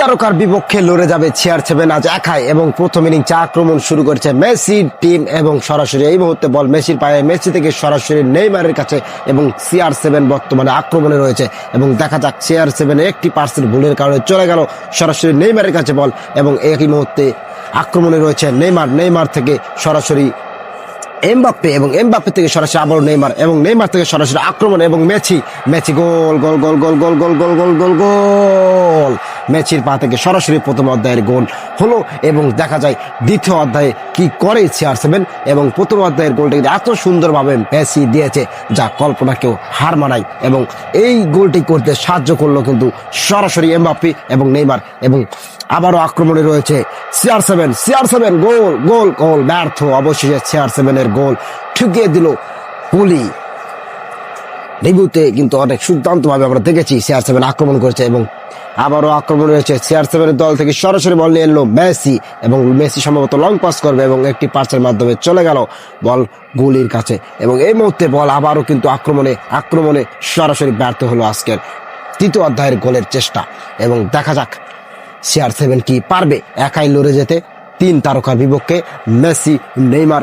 তারকার বিপক্ষে লড়ে যাবে চেয়ার সেভেন আজ একাই এবং প্রথম ইনিংস আক্রমণ শুরু করেছে মেসির টিম এবং সরাসরি। এই মুহূর্তে বল মেসির পায়ে মেসি থেকে সরাসরি নেইমারের কাছে এবং সিআর সেভেন বর্তমানে আক্রমণে রয়েছে এবং দেখা যাক সিআর সেভেন একটি পার্সেন্ট ভুলের কারণে চলে গেল সরাসরি নেইমারের কাছে বল এবং একই মুহূর্তে আক্রমণে রয়েছে নেইমার। নেইমার থেকে সরাসরি এমবাপ্পে এবং এমবাপ্পে থেকে সরাসরি আবারও নেইমার এবং নেইমার থেকে সরাসরি আক্রমণ এবং মেসি মেসি গোল goal goal goal goal goal goal goal goal গোল। মেসির পা থেকে সরাসরি প্রথম অধ্যায়ের গোল হলো এবং দেখা যায় দ্বিতীয় অধ্যায়ে কি করে সিআর সেভেন এবং প্রথম অধ্যায়ের গোলটা কিন্তু এত সুন্দরভাবে মেসি দিয়েছে যা কল্পনাকেও হার মানায় এবং এই গোলটি করতে সাহায্য করল কিন্তু সরাসরি এমবাপ্পি এবং নেইমার এবং আবারও আক্রমণে রয়েছে CR seven CR seven goal goal goal, ব্যর্থ অবশেষে সিআর সেভেনের গোল ঠুকিয়ে দিল পুলি। রিভিউতে কিন্তু অনেক সুদান্তভাবে আমরা দেখেছি সিআর সেভেন আক্রমণ করেছে এবং আবারও আক্রমণ রয়েছে সিআর সেভেনের দল থেকে সরাসরি বল নিয়ে এলো মেসি এবং মেসি সম্ভবত লং পাস করবে এবং একটি পাসের মাধ্যমে চলে গেল বল গুলির কাছে এবং এই মুহূর্তে বল আবারও কিন্তু আক্রমণে আক্রমণে সরাসরি ব্যর্থ হলো আজকের তৃতীয় অধ্যায়ের গোলের চেষ্টা এবং দেখা যাক সিআর সেভেন কি পারবে? একাই লড়ে যেতে তিন তারকার বিপক্ষে, মেসি, নেইমার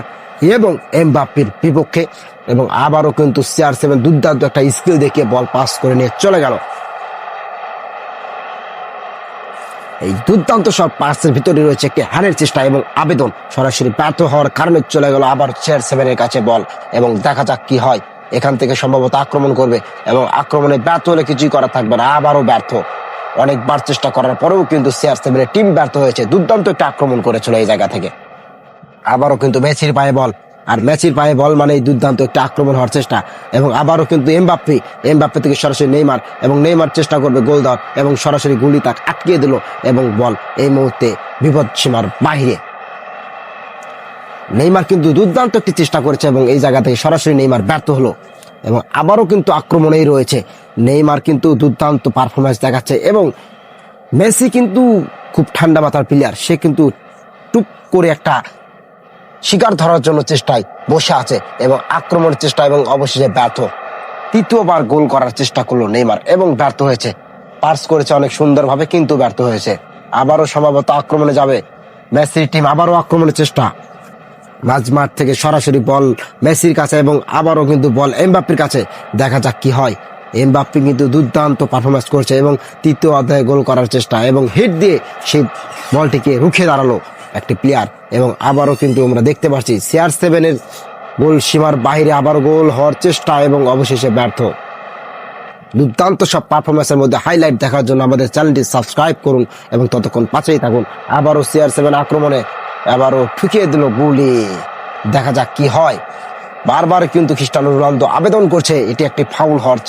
এবং এমবাপ্পির বিপক্ষে। এবং আবারও কিন্তু সিআর সেভেন দুর্দান্ত একটা স্কিল দেখিয়ে বল পাস করে নিয়ে চলে গেল। এই দুর্দান্ত সব পাসের ভিতরে রয়েছে একটি হারের চেষ্টা এবং আবেদন। সরাসরি ব্যর্থ হওয়ার কারণে চলে গেল আবার চেয়ার সেভেনের কাছে বল এবং দেখা যাক কি হয়। এখান থেকে সম্ভবত আক্রমণ করবে এবং আক্রমণে ব্যর্থ হলে কিছুই করা থাকবে না, আবারও ব্যর্থ। অনেকবার চেষ্টা করার পরেও কিন্তু সিআর সেভেনের টিম ব্যর্থ হয়েছে, দুর্দান্ত একটা আক্রমণ করেছিল এই জায়গা থেকে। আবারও কিন্তু মেসির পায়ে বল, আর মেসির পায়ে বল মানেই দুর্দান্ত একটা আক্রমণ হওয়ার চেষ্টা। এবং আবারও কিন্তু এমবাপ্পি এমবাপ্পি থেকে সরাসরি নেইমার, এবং নেইমার চেষ্টা করবে গোল দেওয়ার, এবং সরাসরি গুলি তাক আটকিয়ে দিল, এবং বল এই মুহূর্তে বিপদ সীমার বাহিরে। নেইমার কিন্তু দুর্দান্ত একটি চেষ্টা করেছে, এবং এই জায়গা থেকে সরাসরি নেইমার ব্যর্থ হলো। এবং আবারও কিন্তু আক্রমণেই রয়েছে নেইমার কিন্তু দুর্দান্ত পারফরমেন্স দেখাচ্ছে এবং মেসি কিন্তু খুব ঠান্ডা মাথার প্লেয়ার সে কিন্তু টুক করে একটা শিকার ধরার জন্য চেষ্টায় বসে আছে এবং আক্রমণের চেষ্টা এবং অবশেষে ব্যর্থ। তৃতীয়বার গোল করার চেষ্টা করল নেইমার এবং ব্যর্থ হয়েছে। পার্স করেছে অনেক সুন্দরভাবে কিন্তু ব্যর্থ হয়েছে। আবারও সম্ভবত আক্রমণে যাবে মেসির টিম আবারও আক্রমণের চেষ্টা। মাঝমাঠ থেকে সরাসরি বল মেসির কাছে এবং আবারও কিন্তু বল এমবাপ্পির কাছে। দেখা যাক কি হয়। এমবাপ্পি কিন্তু দুর্দান্ত পারফরমেন্স করছে এবং তৃতীয় অধ্যায়ে গোল করার চেষ্টা এবং হিট দিয়ে সেই বলটিকে রুখে দাঁড়াল একটি প্লেয়ার এবং আবারও কিন্তু আমরা দেখতে পাচ্ছি সিআর সেভেনের গোল সীমার বাইরে আবার গোল হওয়ার চেষ্টা এবং অবশেষে ব্যর্থ। দুর্দান্ত সব পারফরমেন্সের মধ্যে হাইলাইট দেখার জন্য আমাদের চ্যানেলটি সাবস্ক্রাইব করুন এবং ততক্ষণ পাশেই থাকুন। আবারও সিআর সেভেন আক্রমণে আবারও ঠুকিয়ে দিল গুলি দেখা যাক কি হয়। বারবার কিন্তু খ্রিস্টানো রোনালদো আবেদন করছে, এটি একটি ফাউল হওয়ার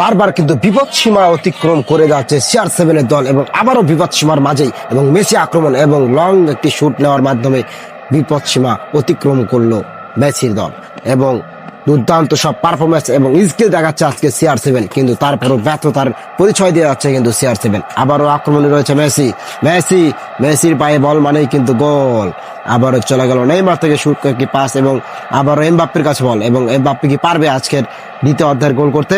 বারবার কিন্তু বিপদ সীমা অতিক্রম করে যাচ্ছে সিআর সেভেনের দল এবং আবারও বিপদ সীমার মাঝেই এবং মেসি আক্রমণ এবং লং একটি শুট নেওয়ার মাধ্যমে বিপদ সীমা অতিক্রম করল মেসির দল এবং দুর্দান্ত সব পারফরমেন্স এবং স্কিল দেখাচ্ছে আজকে সিআর সেভেন কিন্তু তারপরও ব্যর্থতার পরিচয় দিয়ে যাচ্ছে কিন্তু সিআর সেভেন আবারও আক্রমণে রয়েছে মেসি। মেসি, মেসির পায়ে বল মানেই কিন্তু গোল। আবারও চলে গেল নেইমার থেকে শুট একটি পাস এবং আবারও এমবাপ্পির কাছে বল এবং এমবাপ্পি কি পারবে আজকের দ্বিতীয় অধ্যায়ের গোল করতে?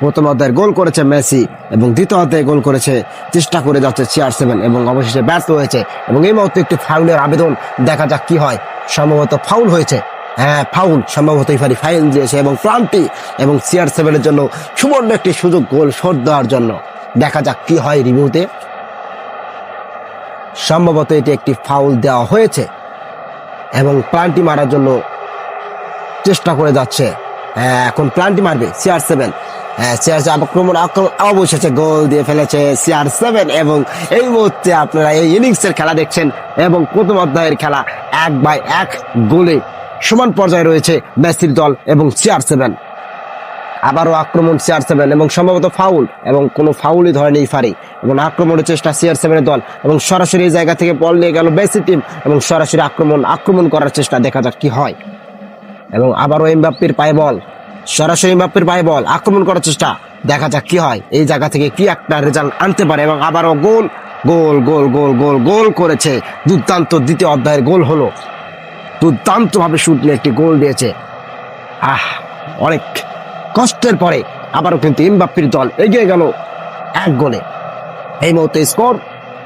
প্রথম অধ্যায়ের গোল করেছে মেসি এবং দ্বিতীয় অধ্যায়ে গোল করেছে চেষ্টা করে যাচ্ছে চেয়ার সেভেন এবং অবশেষে ব্যর্থ হয়েছে এবং এই মুহূর্তে একটি ফাউলের আবেদন দেখা যাক কি হয়। সম্ভবত ফাউল হয়েছে। হ্যাঁ ফাউল। সম্ভবত ইফারি ফাইল দিয়েছে এবং ক্লান্তি এবং সিআর সেভেনের জন্য সুবর্ণ একটি সুযোগ গোল শোধ দেওয়ার জন্য। দেখা যাক কি হয় রিভিউতে। সম্ভবত এটি একটি ফাউল দেওয়া হয়েছে এবং প্লান্টি মারার জন্য চেষ্টা করে যাচ্ছে। হ্যাঁ, এখন প্লান্টি মারবে সিআর সেভেন। আক্রমণ আক্রমণ অবশেষে গোল দিয়ে ফেলেছে সিআর সেভেন এবং এই মুহূর্তে আপনারা এই ইনিংসের খেলা দেখছেন এবং প্রথম অধ্যায়ের খেলা এক বাই এক গোলে সমান পর্যায়ে রয়েছে মেসির দল এবং সিআর সেভেন আবারও আক্রমণ সিআর সেভেন এবং সম্ভবত ফাউল এবং কোনো ফাউলই ধরেনি ফারি এবং আক্রমণের চেষ্টা সিআর সেভেনের দল এবং সরাসরি জায়গা থেকে বল নিয়ে গেল মেসি টিম এবং সরাসরি আক্রমণ আক্রমণ করার চেষ্টা দেখা যাক কি হয়। এবং আবারও এমবাপ্পির পায়ে বল সরাসরি এমবাপ্পির পায়ে বল আক্রমণ করার চেষ্টা। দেখা যাক কি হয়। এই জায়গা থেকে কি একটা রেজাল্ট আনতে পারে এবং আবারও গোল গোল গোল গোল গোল গোল করেছে। দুর্দান্ত দ্বিতীয় অধ্যায়ের গোল হলো। দুর্দান্ত ভাবে শুট নিয়ে একটি গোল দিয়েছে। আহ, অনেক কষ্টের পরে আবারও কিন্তু এমবাপ্পির দল এগিয়ে গেল এক গোলে। এই মুহূর্তে স্কোর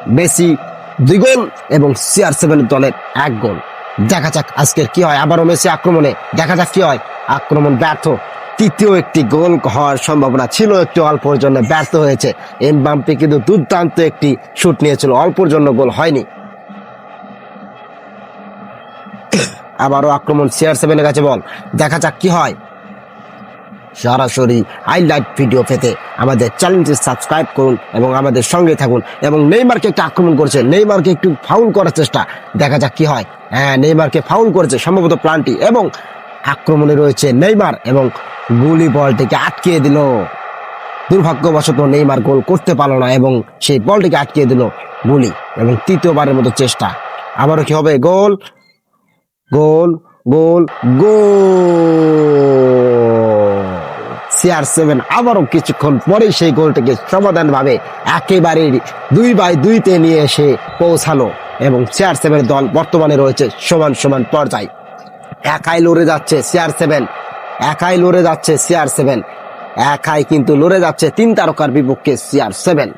মেসি দুই গোল এবং সিআর সেভেন দলের এক গোল। দেখা যাক আজকের কি হয় আবারও মেসি আক্রমণে। দেখা যাক কি হয়। আক্রমণ ব্যর্থ। তৃতীয় একটি গোল হওয়ার সম্ভাবনা ছিল, একটু অল্পর জন্য ব্যর্থ হয়েছে। এমবাম্পে কিন্তু দুর্দান্ত একটি শুট নিয়েছিল, অল্পর জন্য গোল হয়নি। আবারও আক্রমণ সিআর সেভেনের কাছে বল। দেখা যাক কি হয়। সরাসরি হাইলাইট ভিডিও পেতে আমাদের চ্যানেলটি সাবস্ক্রাইব করুন এবং আমাদের সঙ্গে থাকুন এবং নেইমারকে একটু আক্রমণ করছে, নেইমারকে একটু ফাউল করার চেষ্টা। দেখা যাক কি হয়। হ্যাঁ নেইমারকে ফাউল করেছে, সম্ভবত প্লান্টি। এবং আক্রমণে রয়েছে নেইমার এবং গুলি বলটিকে আটকিয়ে দিল। দুর্ভাগ্যবশত নেইমার গোল করতে পারল না এবং সেই বলটিকে আটকিয়ে দিল গুলি এবং তৃতীয়বারের মতো চেষ্টা। আবারও কি হবে? গোল গোল গোল গোল। সিআর সেভেন আবারও কিছুক্ষণ পরে সেই গোলটিকে সমাধান ভাবে একেবারে দুই বাই দুইতে নিয়ে এসে পৌঁছালো এবং সিআর সেভেন দল বর্তমানে রয়েছে সমান সমান পর্যায়ে। একাই লড়ে যাচ্ছে সিআর সেভেন একাই লড়ে যাচ্ছে সিআর সেভেন একাই কিন্তু লড়ে যাচ্ছে তিন তারকার বিপক্ষে সিআর সেভেন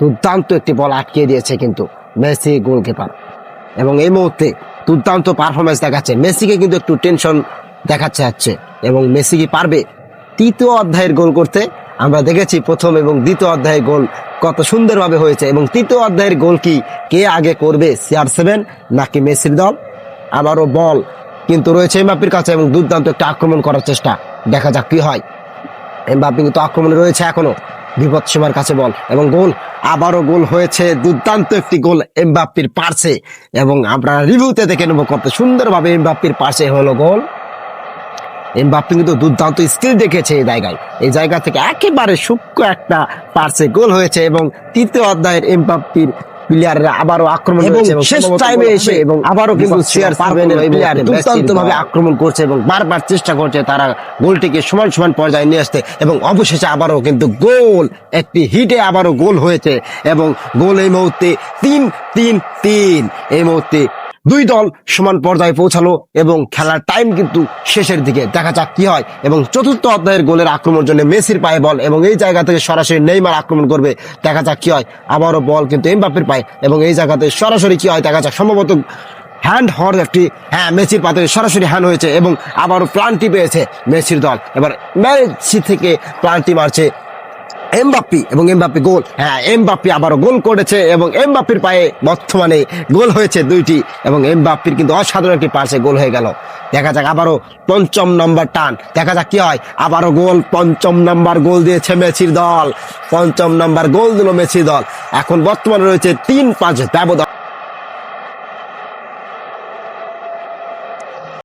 দুর্দান্ত একটি বল আটকে দিয়েছে কিন্তু মেসি গোলকিপার। এবং এই মুহূর্তে দুর্দান্ত পারফরমেন্স দেখাচ্ছে। মেসিকে কিন্তু একটু টেনশন দেখাচ্ছে যাচ্ছে এবং মেসি কি পারবে? তৃতীয় অধ্যায়ের গোল করতে আমরা দেখেছি প্রথম এবং দ্বিতীয় অধ্যায়ের গোল কত সুন্দরভাবে হয়েছে। এবং তৃতীয় অধ্যায়ের গোল কি কে আগে করবে সিআর সেভেন নাকি মেসির দল? আবারও বল। কিন্তু রয়েছে এমবাপির কাছে এবং দুর্দান্ত একটা আক্রমণ করার চেষ্টা। দেখা যাক কি হয়। এমবাপি কিন্তু আক্রমণে রয়েছে এখনও বিপদ সীমার কাছে বল এবং গোল, আবারও গোল হয়েছে। দুর্দান্ত একটি গোল এমবাপ্পির পার্শ্বে এবং আমরা রিভিউতে দেখে নেব কত সুন্দরভাবে এমবাপ্পির পাশে হলো গোল। এমবাপ্পি কিন্তু দুর্দান্ত স্কিল দেখেছে এই জায়গায়। এই জায়গা থেকে একেবারে সূক্ষ্ম একটা পার্শ্বে গোল হয়েছে এবং তৃতীয় অধ্যায়ের এমবাপ্পির প্লেয়াররা আবারও আক্রমণ এবং শেষ গোল এসে এবং আবারও কিন্তু সিআর সেভেনের প্লেয়ার মুহূর্তে দুর্দান্ত ভাবে আক্রমণ করছে এবং বারবার চেষ্টা করছে তারা গোলটিকে সমান সমান পর্যায়ে নিয়ে আসতে এবং অবশেষে আবারও কিন্তু গোল একটি হিটে আবারও গোল হয়েছে এবং গোল এই মুহূর্তে তিন তিন তিন। এই মুহূর্তে দুই দল সমান পর্যায়ে পৌঁছালো এবং খেলার টাইম কিন্তু শেষের দিকে। দেখা যাক কি হয়। এবং চতুর্থ অধ্যায়ের গোলের আক্রমণ জন্য মেসির পায়ে বল এবং এই জায়গা থেকে সরাসরি নেইমার আক্রমণ করবে। দেখা যাক কি হয়। আবারও বল কিন্তু এমবাপ্পির পায়ে এবং এই জায়গাতে সরাসরি কি হয় দেখা যাক। সম্ভবত হ্যান্ড হওয়ার একটি হ্যাঁ মেসির পাতে সরাসরি হ্যান্ড হয়েছে এবং আবারও প্লান্টি পেয়েছে মেসির দল। এবার মেসি থেকে প্লান্টি মারছে এমবাপ্পি এবং এমবাপ্পি গোল। হ্যাঁ এমবাপ্পি আবারও গোল করেছে এবং এমবাপ্পির পায়ে বর্তমানে গোল হয়েছে দুইটি এবং এমবাপ্পির কিন্তু অসাধারণ একটি পাশে গোল হয়ে গেল। দেখা যাক আবারও পঞ্চম নম্বর টান। দেখা যাক কি হয়। আবারও গোল, পঞ্চম নম্বর গোল দিয়েছে মেসির দল। পঞ্চম নম্বর গোল দিল মেসির দল। এখন বর্তমানে রয়েছে তিন পাঁচ ব্যবধান।